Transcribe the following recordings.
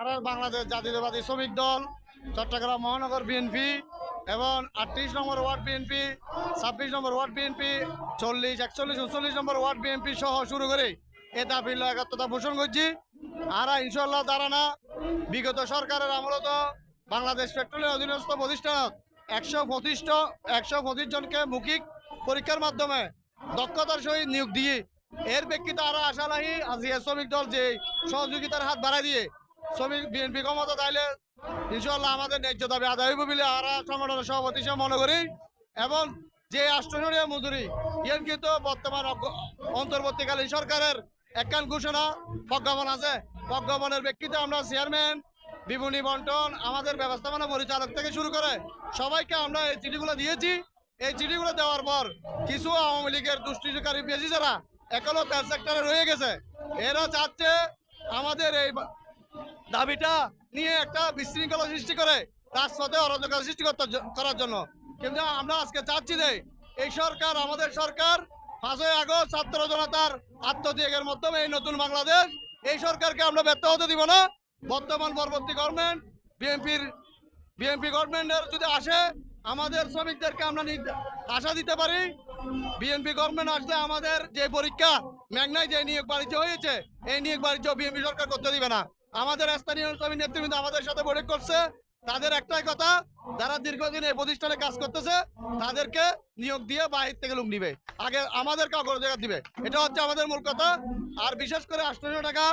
আর বাংলাদেশ জাতীয়তাবাদী শ্রমিক দল, চট্টগ্রাম মহানগর বিএনপি এবং আটত্রিশ নম্বর ওয়ার্ড বিএনপি ছাব্বিশ নম্বর ওয়ার্ড বিএনপি চল্লিশ, একচল্লিশ, উনচল্লিশ নম্বর ওয়ার্ড বিএনপি সহ শুরু করে এ দাবি একাত্মতা পোষণ করছি। আর ইনশাল্লাহ তারা না, বিগত সরকারের আমলত বাংলাদেশ পেট্রোলিয়াম অধীনস্থ প্রতিষ্ঠানত একশো পঁচিশ একশো পঁচিশ জনকে মৌখিক পরীক্ষার মাধ্যমে দক্ষতার সহিত নিয়োগ দিয়ে এর প্রেক্ষিতে আরও আশা নাহি আজিয়া শ্রমিক দল যে সহযোগিতার হাত বাড়াই দিয়ে শ্রমিক বিএনপি ক্ষমতা তাইলে ইনশাল্লাহ আমাদের ন্যায্য দাবি আদায় হইব বলে আরা সংগঠনের সভাপতি হিসেবে মনে করি। এবং যে মজুরি ইয়ের কিন্তু বর্তমান অন্তর্বর্তীকালীন সরকারের একখান ঘোষণা, প্রজ্ঞাপন আছে। প্রজ্ঞাপনের প্রেক্ষিতে আমরা চেয়ারম্যান, বিপণী বন্টন, আমাদের ব্যবস্থাপনা পরিচালক থেকে শুরু করে সবাইকে আমরা এই চিঠিগুলো দিয়েছি। এই চিঠিগুলো দেওয়ার পর কিছু আওয়ামী লীগের দুষ্টিকারী বেশি যারা এখনও তেল সেক্টরে রয়ে গেছে, এরা চাচ্ছে আমাদের এই দাবিটা নিয়ে একটা বিশৃঙ্খলা সৃষ্টি করে রাজপথে অরাজকতা সৃষ্টি করতে করার জন্য। কিন্তু আমরা আজকে চাচ্ছি যে এই সরকার, আমাদের সরকার পাঁচই আগস্ট ছাত্র জনতার আত্মত্যাগের মাধ্যমে এই নতুন বাংলাদেশ, এই সরকারকে আমরা ব্যর্থ হতে দিব না। বর্তমান পরবর্তী গভর্নমেন্ট বিএনপির বিএনপি গভর্নমেন্টের যদি আসে, আমাদের শ্রমিকদেরকে আমরা আশা দিতে পারি। বিএনপি গভর্নমেন্ট আসলে আমাদের যে পরীক্ষা, মেঘনায় যে নিয়োগ বাণিজ্য হয়েছে, এই নিয়োগ বাণিজ্য বিএনপি সরকার করতে দিবে না। আমাদের স্থানীয় শ্রমিক নেতৃবৃন্দ আমাদের সাথে বৈঠক করছে। তাদের একটাই কথা, যারা দীর্ঘদিন এই প্রতিষ্ঠানে কাজ করতেছে, তাদেরকে নিয়োগ দিয়ে বাহির থেকে লোক নিবে। আগে আমাদের কাগজ জায়গা দিবে। এটা হচ্ছে আমাদের মূল কথা। আর বিশেষ করে আটশো টাকা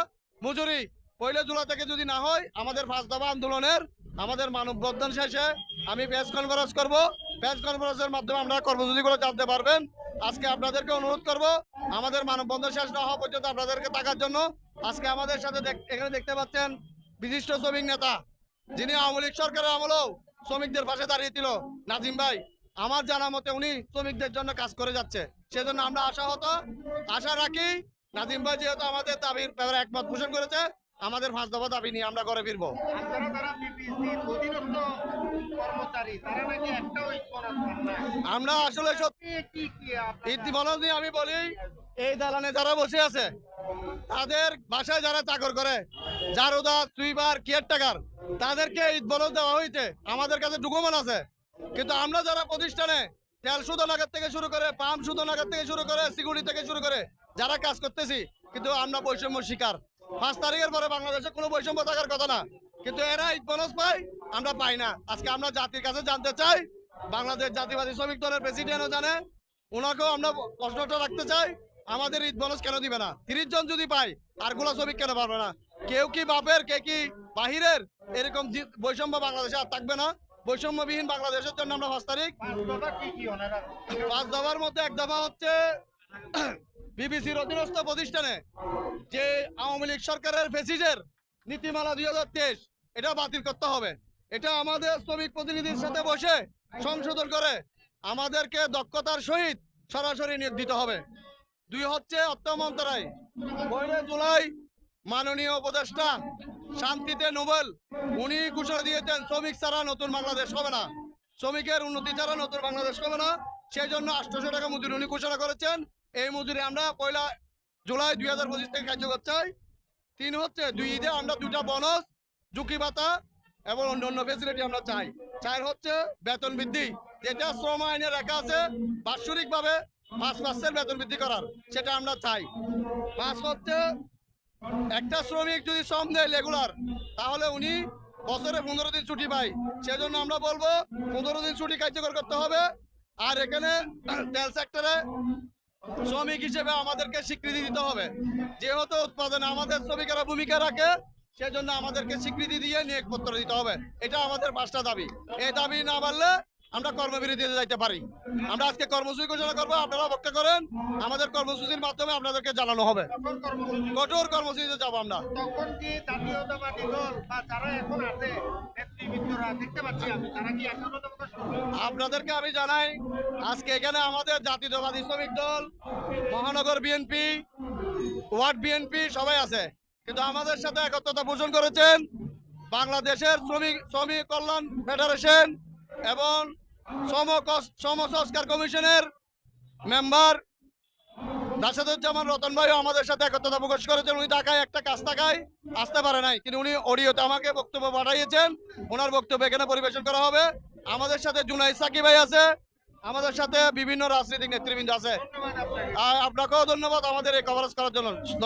মজুরি পয়লা জুলাই থেকে যদি না হয়, আমাদের ফার্স্ট দফা আন্দোলনের আমাদের মানববন্ধন শেষে আমি প্রেস কনফারেন্স করব। প্রেস কনফারেন্সের মাধ্যমে আমরা কর্মসূচিগুলো জানতে পারবেন। আজকে আপনাদেরকে অনুরোধ করব, আমাদের মানববন্ধন শেষ না হওয়া পর্যন্ত আপনাদেরকে থাকার জন্য আজকে আমাদের সাথে এখানে দেখতে পাচ্ছেন বিশিষ্ট শ্রমিক নেতা যিনি আওয়ামী লীগ সরকারের আমলেও শ্রমিকদের পাশে দাঁড়িয়েছিল নাজিম ভাই আমার জানা মতে উনি শ্রমিকদের জন্য কাজ করে যাচ্ছে। সেজন্য আমরা আশা হতো আশা রাখি নাজিম ভাই যেহেতু আমাদের দাবির ব্যাপারে একমত পোষণ করেছে আমাদের পাঁচ দফা দাবি নিয়ে আমরা ঘরে ফিরবো। আমরা আসলে সত্যি ইতিমধ্যে আমি বলি এই দালানে যারা বসে আছে তাদের বাসায় যারা চাকর করে, জারুদা, সুইবার, কেয়ারটেকার, তাদেরকে ঈদ বলদ দেওয়া হয়েছে আমাদের কাছে ডকুমেন্ট আছে। কিন্তু আমরা যারা প্রতিষ্ঠানে তেল শোধনাগার থেকে শুরু করে পাম্প শোধনাগার থেকে শুরু করে সিকিউরিটি থেকে শুরু করে যারা কাজ করতেছি, কিন্তু আমরা বৈষম্য শিকার। পাঁচ তারিখের পরে বাংলাদেশে কোনো বৈষম্য থাকার কথা না। কিন্তু এরা ঈদ বোনাস পাই আমরা পাই না। আজকে আমরা জাতির কাছে জানতে চাই, বাংলাদেশ জাতীয়বাদী শ্রমিক দলের প্রেসিডেন্টও জানে, ওনাকেও আমরা প্রশ্নটা রাখতে চাই আমাদের ঈদ বোনাস কেন দিবে না? তিরিশ জন যদি পাই আরগুলা শ্রমিক কেন পারবে না? কেউ কি বাপের, কে কি বাহিরের? এরকম বৈষম্য বাংলাদেশে আর থাকবে না। বৈষম্যবিহীন বাংলাদেশের জন্য আমরা পাঁচ তারিখ। পাঁচ দফার মধ্যে এক দফা হচ্ছে বিবিসির অধীনস্থ প্রতিষ্ঠানে, যে আওয়ামী লীগ সরকারের ফেসিজের নীতিমালা দুই হাজার তেইশ, এটা বাতিল করতে হবে। এটা আমাদের শ্রমিক প্রতিনিধির সাথে বসে সংশোধন করে আমাদেরকে দক্ষতার সহিত সরাসরি নিয়োগ দিতে হবে। দুই হচ্ছে অর্থ পয়লা জুলাই, মাননীয় উপদেষ্টা শান্তিতে নোবেল, উনি ঘোষণা দিয়েছেন, শ্রমিক ছাড়া নতুন বাংলাদেশ হবে না। শ্রমিকের উন্নতি ছাড়া নতুন বাংলাদেশ হবে না। সেই জন্য আটশোশো টাকা মজুরি উনি ঘোষণা করেছেন। এই মজুরি আমরা পয়লা জুলাই দুই হাজার পঁচিশ থেকে কার্যকর চাই। তিন হচ্ছে, দুই ঈদে আমরা দুটা বোনাস ঝুঁকি ভাতা এবং অন্যান্য ফেসিলিটি আমরা চাই। চার হচ্ছে, বেতন বৃদ্ধি। যেটা শ্রম আইনে রেখা আছে বাৎসরিক ভাবে পাঁচ পার্সেন্ট বেতন বৃদ্ধি করার, সেটা আমরা চাই। পাঁচ হচ্ছে, একটা শ্রমিক যদি শ্রম দেয় রেগুলার, তাহলে উনি বছরে পনেরো দিন ছুটি পায়। সেজন্য আমরা বলব, পনেরো দিন ছুটি কার্যকর করতে হবে। আর এখানে তেল সেক্টরে শ্রমিক হিসেবে আমাদেরকে স্বীকৃতি দিতে হবে। যেহেতু উৎপাদনে আমাদের শ্রমিকেরা ভূমিকা রাখে, সেজন্য আমাদেরকে স্বীকৃতি দিয়ে নিয়োগপত্র দিতে হবে। এটা আমাদের পাঁচটা দাবি। এই দাবি না পারলে আমরা কর্মবিরতিতে যাইতে পারি। আমরা আজকে কর্মসূচি ঘোষণা করব আপনারা অপেক্ষা করেন আমাদের কর্মসূচির মাধ্যমে আপনাদেরকে জানানো হবে। কঠোর কর্মসূচিতে যাব আমরা। আপনাদেরকে আমি জানাই আজকে এখানে আমাদের জাতীয়তাবাদী শ্রমিক দল মহানগর বিএনপি ওয়ার্ড বিএনপি সবাই আছে। কিন্তু আমাদের সাথে একত্রতা পোষণ করেছেন বাংলাদেশের শ্রমিক শ্রমিক কল্যাণ ফেডারেশন এবং শ্রম কস- শ্রম সংস্কার কমিশনের মেম্বার রাশেদুজ্জামান রতন ভাইও আমাদের সাথে একত্রতা প্রকাশ করেছেন। উনি ঢাকায় একটা কাজ থাকায় আসতে পারে নাই, কিন্তু উনি অডিওতে আমাকে বক্তব্য পাঠাইয়েছেন ওনার বক্তব্য এখানে পরিবেশন করা হবে। আমাদের সাথে জুনাই সাকি ভাই আছে, আমাদের সাথে বিভিন্ন রাজনৈতিক নেতৃবৃন্দ আছে। আপনাকেও ধন্যবাদ আমাদের এই কভারেজ করার জন্য।